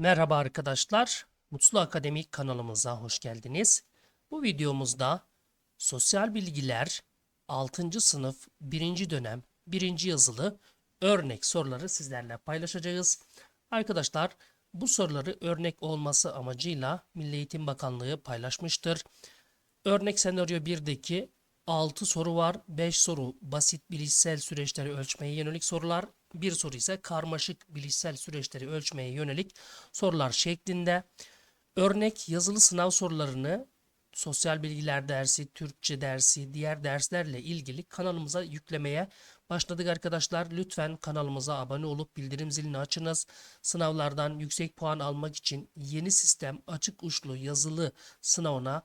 Merhaba arkadaşlar. Mutlu Akademik kanalımıza hoş geldiniz. Bu videomuzda sosyal bilgiler 6. sınıf 1. dönem 1. yazılı örnek soruları sizlerle paylaşacağız. Arkadaşlar bu soruları örnek olması amacıyla Milli Eğitim Bakanlığı paylaşmıştır. Örnek senaryo 1'deki 6 soru var. 5 soru basit bilişsel süreçleri ölçmeye yönelik sorular. Bir soru ise karmaşık bilişsel süreçleri ölçmeye yönelik sorular şeklinde. Örnek yazılı sınav sorularını sosyal bilgiler dersi, Türkçe dersi, diğer derslerle ilgili kanalımıza yüklemeye başladık arkadaşlar. Lütfen kanalımıza abone olup bildirim zilini açınız. Sınavlardan yüksek puan almak için yeni sistem açık uçlu yazılı sınavına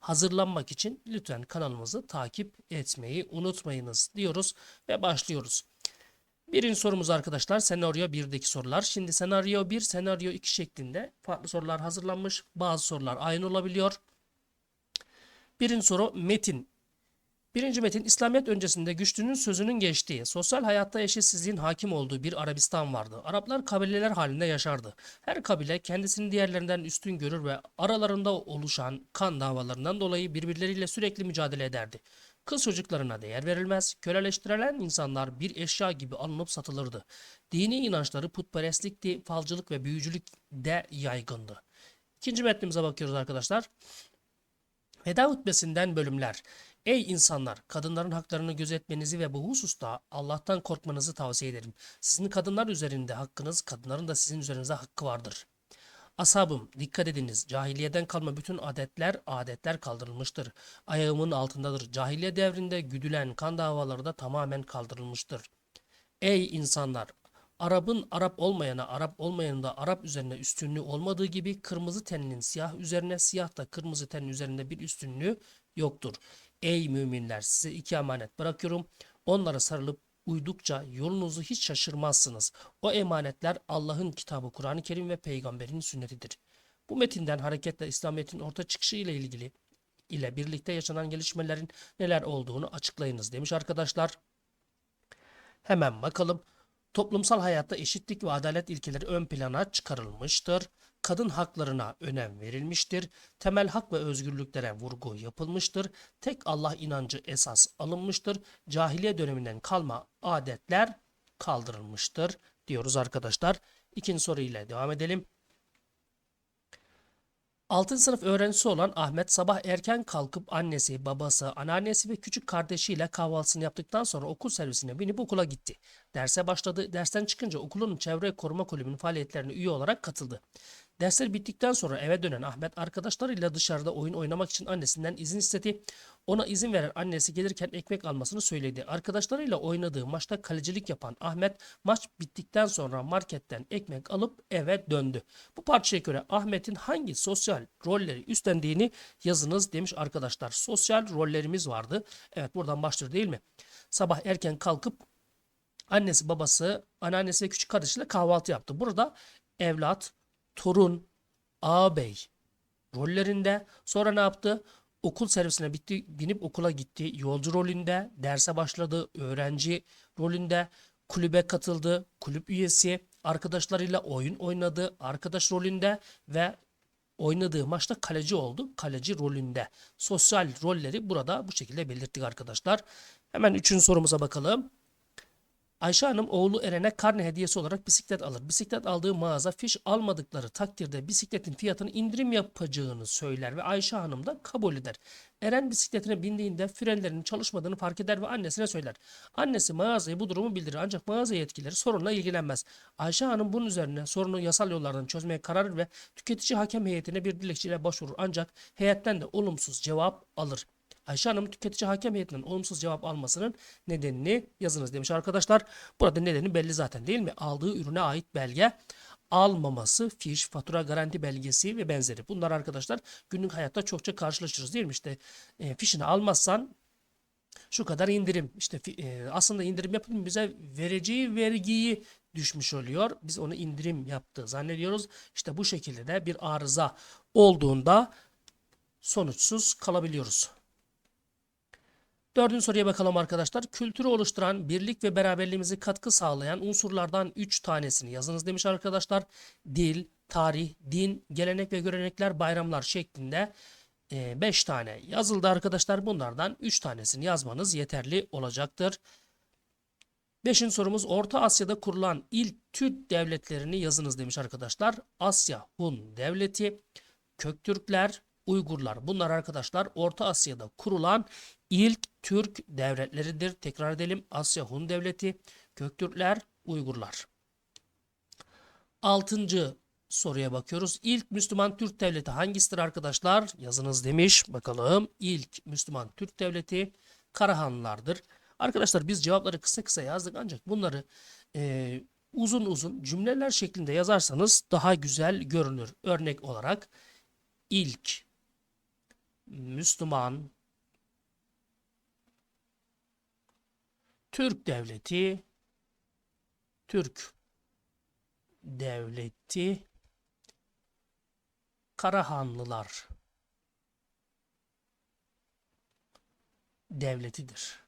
hazırlanmak için lütfen kanalımızı takip etmeyi unutmayınız diyoruz ve başlıyoruz. Birinci sorumuz arkadaşlar senaryo 1'deki sorular. Şimdi senaryo 1, senaryo 2 şeklinde farklı sorular hazırlanmış. Bazı sorular aynı olabiliyor. Birinci soru metin. Birinci metin İslamiyet öncesinde güçlünün sözünün geçtiği, sosyal hayatta eşitsizliğin hakim olduğu bir Arabistan vardı. Araplar kabileler halinde yaşardı. Her kabile kendisini diğerlerinden üstün görür ve aralarında oluşan kan davalarından dolayı birbirleriyle sürekli mücadele ederdi. Kız çocuklarına değer verilmez, köleleştirilen insanlar bir eşya gibi alınıp satılırdı. Dini inançları putperestlikti, falcılık ve büyücülük de yaygındı. İkinci metnimize bakıyoruz arkadaşlar. Veda hutbesinden bölümler. Ey insanlar, kadınların haklarını gözetmenizi ve bu hususta Allah'tan korkmanızı tavsiye ederim. Sizin kadınlar üzerinde hakkınız, kadınların da sizin üzerinize hakkı vardır. Ashabım, dikkat ediniz. Cahiliyeden kalma bütün adetler, adetler kaldırılmıştır. Ayağımın altındadır. Cahiliye devrinde güdülen kan davaları da tamamen kaldırılmıştır. Ey insanlar! Arap'ın Arap olmayana, Arap olmayanın da Arap üzerine üstünlüğü olmadığı gibi kırmızı teninin siyah üzerine, siyah da kırmızı tenin üzerinde bir üstünlüğü yoktur. Ey müminler size iki emanet bırakıyorum. Onlara sarılıp uydukça yolunuzu hiç şaşırmazsınız. O emanetler Allah'ın kitabı Kur'an-ı Kerim ve peygamberin sünnetidir. Bu metinden hareketle İslamiyet'in orta çıkışı ile ilgili ile birlikte yaşanan gelişmelerin neler olduğunu açıklayınız demiş arkadaşlar. Hemen bakalım. Toplumsal hayatta eşitlik ve adalet ilkeleri ön plana çıkarılmıştır. Kadın haklarına önem verilmiştir. Temel hak ve özgürlüklere vurgu yapılmıştır. Tek Allah inancı esas alınmıştır. Cahiliye döneminden kalma adetler kaldırılmıştır diyoruz arkadaşlar. İkinci soru ile devam edelim. 6. sınıf öğrencisi olan Ahmet sabah erken kalkıp annesi, babası, anneannesi ve küçük kardeşiyle kahvaltısını yaptıktan sonra okul servisine binip okula gitti. Derse başladı. Dersten çıkınca okulun çevre koruma kulübünün faaliyetlerine üye olarak katıldı. Dersler bittikten sonra eve dönen Ahmet arkadaşlarıyla dışarıda oyun oynamak için annesinden izin istedi. Ona izin veren annesi gelirken ekmek almasını söyledi. Arkadaşlarıyla oynadığı maçta kalecilik yapan Ahmet maç bittikten sonra marketten ekmek alıp eve döndü. Bu parçaya göre Ahmet'in hangi sosyal rolleri üstlendiğini yazınız demiş arkadaşlar. Sosyal rollerimiz vardı. Evet buradan başlıyor değil mi? Sabah erken kalkıp annesi, babası, anneannesi ve küçük kardeşiyle kahvaltı yaptı. Burada evlat, torun, ağabey rollerinde. Sonra ne yaptı? Okul servisine bitti, binip okula gitti. Yolcu rolünde, derse başladı, öğrenci rolünde, kulübe katıldı, kulüp üyesi, arkadaşlarıyla oyun oynadı, arkadaş rolünde ve oynadığı maçta kaleci oldu. Kaleci rolünde. Sosyal rolleri burada bu şekilde belirttik arkadaşlar. Hemen üçüncü sorumuza bakalım. Ayşe Hanım oğlu Eren'e karne hediyesi olarak bisiklet alır. Bisiklet aldığı mağaza fiş almadıkları takdirde bisikletin fiyatını indirim yapacağını söyler ve Ayşe Hanım da kabul eder. Eren bisikletine bindiğinde frenlerinin çalışmadığını fark eder ve annesine söyler. Annesi mağazaya bu durumu bildirir ancak mağaza yetkileri sorunla ilgilenmez. Ayşe Hanım bunun üzerine sorunu yasal yollardan çözmeye karar ve tüketici hakem heyetine bir dilekçeyle başvurur ancak heyetten de olumsuz cevap alır. Ayşe Hanım tüketici hakem heyetinden olumsuz cevap almasının nedenini yazınız demiş arkadaşlar. Burada nedeni belli zaten değil mi? Aldığı ürüne ait belge almaması, fiş, fatura, garanti belgesi ve benzeri. Bunlar arkadaşlar günlük hayatta çokça karşılaşırız değil mi? İşte e, fişini almazsan şu kadar indirim. İşte e, aslında indirim yapın bize vereceği vergiyi düşmüş oluyor. Biz onu indirim yaptı zannediyoruz. İşte bu şekilde de bir arıza olduğunda sonuçsuz kalabiliyoruz. Dördüncü soruya bakalım arkadaşlar. Kültürü oluşturan, birlik ve beraberliğimizi katkı sağlayan unsurlardan 3 tanesini yazınız demiş arkadaşlar. Dil, tarih, din, gelenek ve görenekler, bayramlar şeklinde 5 tane yazıldı arkadaşlar. Bunlardan 3 tanesini yazmanız yeterli olacaktır. Beşinci sorumuz Orta Asya'da kurulan ilk Türk devletlerini yazınız demiş arkadaşlar. Asya Hun Devleti, Köktürkler, Uygurlar. Bunlar arkadaşlar Orta Asya'da kurulan ilk Türk devletleridir. Tekrar edelim. Asya Hun Devleti, Köktürkler, Uygurlar. Altıncı soruya bakıyoruz. İlk Müslüman Türk devleti hangisidir arkadaşlar? Yazınız demiş. Bakalım. İlk Müslüman Türk devleti Karahanlılardır. Arkadaşlar biz cevapları kısa kısa yazdık ancak bunları e, uzun uzun cümleler şeklinde yazarsanız daha güzel görünür. Örnek olarak ilk Müslüman Türk devleti Türk devleti Karahanlılar devletidir.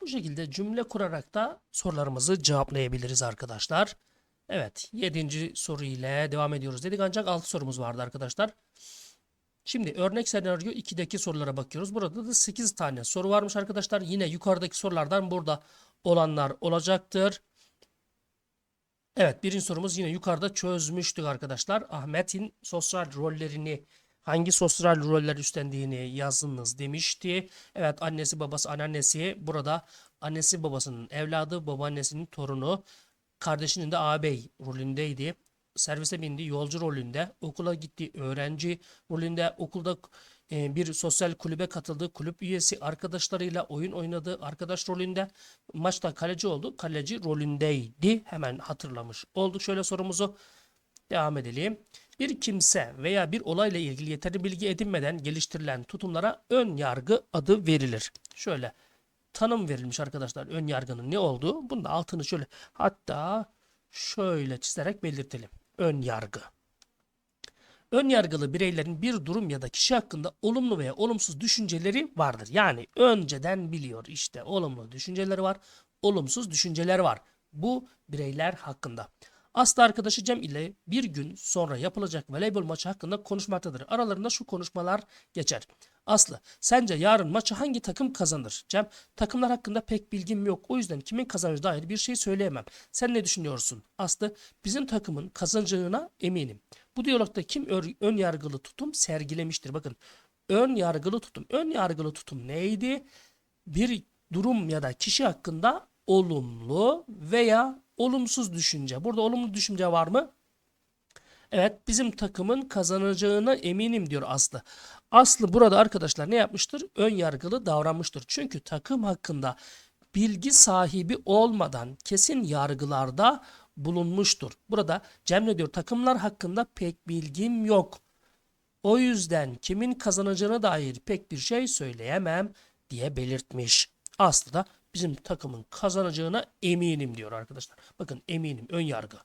Bu şekilde cümle kurarak da sorularımızı cevaplayabiliriz arkadaşlar. Evet 7. soru ile devam ediyoruz dedik ancak 6 sorumuz vardı arkadaşlar. Şimdi örnek senaryo 2'deki sorulara bakıyoruz. Burada da 8 tane soru varmış arkadaşlar. Yine yukarıdaki sorulardan burada olanlar olacaktır. Evet birinci sorumuz yine yukarıda çözmüştük arkadaşlar. Ahmet'in sosyal rollerini hangi sosyal roller üstlendiğini yazınız demişti. Evet annesi babası anneannesi burada annesi babasının evladı babaannesinin torunu kardeşinin de ağabey rolündeydi. Servise bindi yolcu rolünde okula gitti öğrenci rolünde okulda e, bir sosyal kulübe katıldı. Kulüp üyesi arkadaşlarıyla oyun oynadı. Arkadaş rolünde maçta kaleci oldu. Kaleci rolündeydi. Hemen hatırlamış olduk şöyle sorumuzu. Devam edelim. Bir kimse veya bir olayla ilgili yeterli bilgi edinmeden geliştirilen tutumlara ön yargı adı verilir. Şöyle tanım verilmiş arkadaşlar ön yargının ne olduğu. Bunun altını şöyle hatta şöyle çizerek belirtelim. Ön yargı. Ön yargılı bireylerin bir durum ya da kişi hakkında olumlu veya olumsuz düşünceleri vardır. Yani önceden biliyor işte olumlu düşünceleri var, olumsuz düşünceler var. Bu bireyler hakkında. Aslı arkadaşı Cem ile bir gün sonra yapılacak voleybol maçı hakkında konuşmaktadır. Aralarında şu konuşmalar geçer. Aslı, sence yarın maçı hangi takım kazanır? Cem, takımlar hakkında pek bilgim yok. O yüzden kimin kazanacağı dair bir şey söyleyemem. Sen ne düşünüyorsun? Aslı, bizim takımın kazanacağına eminim. Bu diyalogda kim ön yargılı tutum sergilemiştir? Bakın, ön yargılı tutum. Ön yargılı tutum neydi? Bir durum ya da kişi hakkında olumlu veya olumsuz düşünce. Burada olumlu düşünce var mı? Evet bizim takımın kazanacağına eminim diyor Aslı. Aslı burada arkadaşlar ne yapmıştır? Ön yargılı davranmıştır. Çünkü takım hakkında bilgi sahibi olmadan kesin yargılarda bulunmuştur. Burada Cem ne diyor? Takımlar hakkında pek bilgim yok. O yüzden kimin kazanacağına dair pek bir şey söyleyemem diye belirtmiş. Aslı da bizim takımın kazanacağına eminim diyor arkadaşlar. Bakın eminim ön yargı.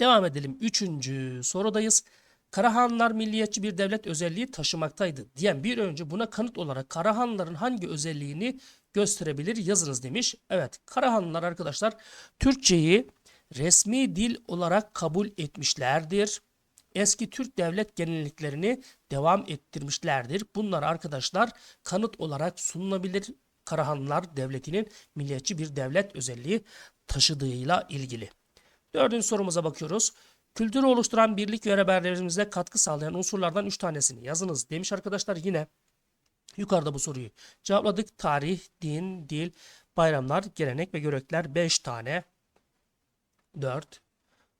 Devam edelim. Üçüncü sorudayız. Karahanlılar milliyetçi bir devlet özelliği taşımaktaydı diyen bir önce buna kanıt olarak Karahanlıların hangi özelliğini gösterebilir yazınız demiş. Evet Karahanlılar arkadaşlar Türkçeyi resmi dil olarak kabul etmişlerdir. Eski Türk devlet genelliklerini devam ettirmişlerdir. Bunlar arkadaşlar kanıt olarak sunulabilir. Karahanlılar devletinin milliyetçi bir devlet özelliği taşıdığıyla ilgili. Dördüncü sorumuza bakıyoruz. Kültürü oluşturan birlik ve beraberliğimize katkı sağlayan unsurlardan 3 tanesini yazınız demiş arkadaşlar. Yine yukarıda bu soruyu cevapladık. Tarih, din, dil, bayramlar, gelenek ve görekler 5 tane. 4,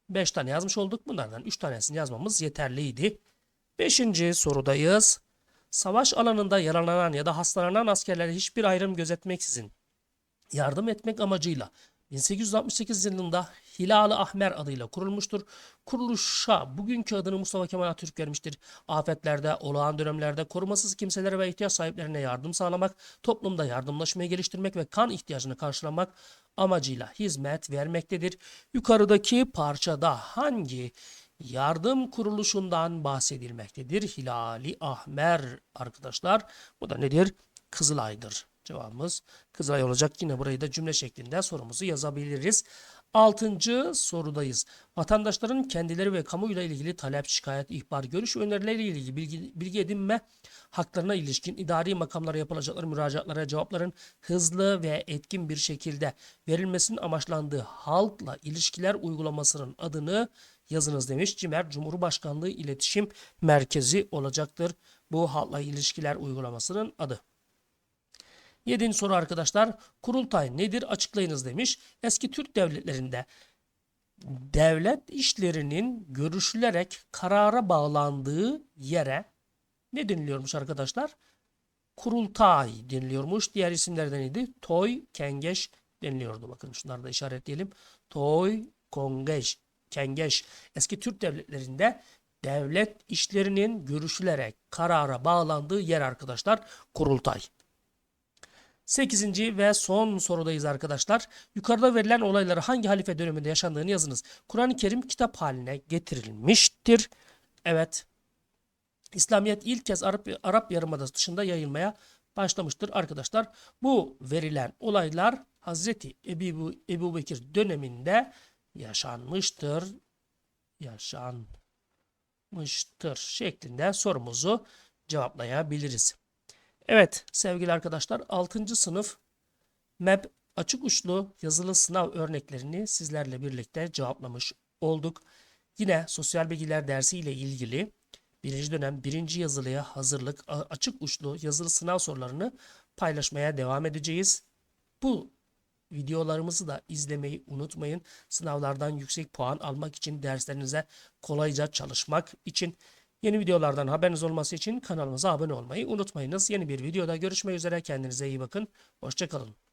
5 tane yazmış olduk. Bunlardan 3 tanesini yazmamız yeterliydi. 5. sorudayız. Savaş alanında yaralanan ya da hastalanan askerlere hiçbir ayrım gözetmeksizin yardım etmek amacıyla 1868 yılında Hilal-ı Ahmer adıyla kurulmuştur. Kuruluşa bugünkü adını Mustafa Kemal Atatürk vermiştir. Afetlerde, olağan dönemlerde korumasız kimselere ve ihtiyaç sahiplerine yardım sağlamak, toplumda yardımlaşmayı geliştirmek ve kan ihtiyacını karşılamak amacıyla hizmet vermektedir. Yukarıdaki parçada hangi yardım kuruluşundan bahsedilmektedir? Hilali Ahmer arkadaşlar. Bu da nedir? Kızılay'dır. Cevabımız Kızılay olacak. Yine burayı da cümle şeklinde sorumuzu yazabiliriz. Altıncı sorudayız. Vatandaşların kendileri ve kamuyla ilgili talep, şikayet, ihbar, görüş ve önerileriyle ilgili bilgi, bilgi edinme haklarına ilişkin idari makamlara yapılacakları müracaatlara cevapların hızlı ve etkin bir şekilde verilmesinin amaçlandığı halkla ilişkiler uygulamasının adını yazınız demiş. CİMER Cumhurbaşkanlığı İletişim Merkezi olacaktır. Bu halkla ilişkiler uygulamasının adı. Yedinci soru arkadaşlar. Kurultay nedir açıklayınız demiş. Eski Türk devletlerinde devlet işlerinin görüşülerek karara bağlandığı yere ne deniliyormuş arkadaşlar? Kurultay deniliyormuş. Diğer isimlerden neydi? Toy, Kengeş deniliyordu. Bakın şunları da işaretleyelim. Toy, Kongeş, Kengeş. Eski Türk devletlerinde devlet işlerinin görüşülerek karara bağlandığı yer arkadaşlar kurultay. Sekizinci ve son sorudayız arkadaşlar. Yukarıda verilen olayları hangi halife döneminde yaşandığını yazınız. Kur'an-ı Kerim kitap haline getirilmiştir. Evet. İslamiyet ilk kez Arap, Arap Yarımadası dışında yayılmaya başlamıştır arkadaşlar. Bu verilen olaylar Hazreti Ebu, Ebu Bekir döneminde yaşanmıştır. Yaşanmıştır şeklinde sorumuzu cevaplayabiliriz. Evet sevgili arkadaşlar 6. sınıf MEB açık uçlu yazılı sınav örneklerini sizlerle birlikte cevaplamış olduk. Yine sosyal bilgiler dersi ile ilgili birinci dönem birinci yazılıya hazırlık açık uçlu yazılı sınav sorularını paylaşmaya devam edeceğiz. Bu videolarımızı da izlemeyi unutmayın. Sınavlardan yüksek puan almak için derslerinize kolayca çalışmak için Yeni videolardan haberiniz olması için kanalımıza abone olmayı unutmayınız. Yeni bir videoda görüşmek üzere. Kendinize iyi bakın. Hoşçakalın.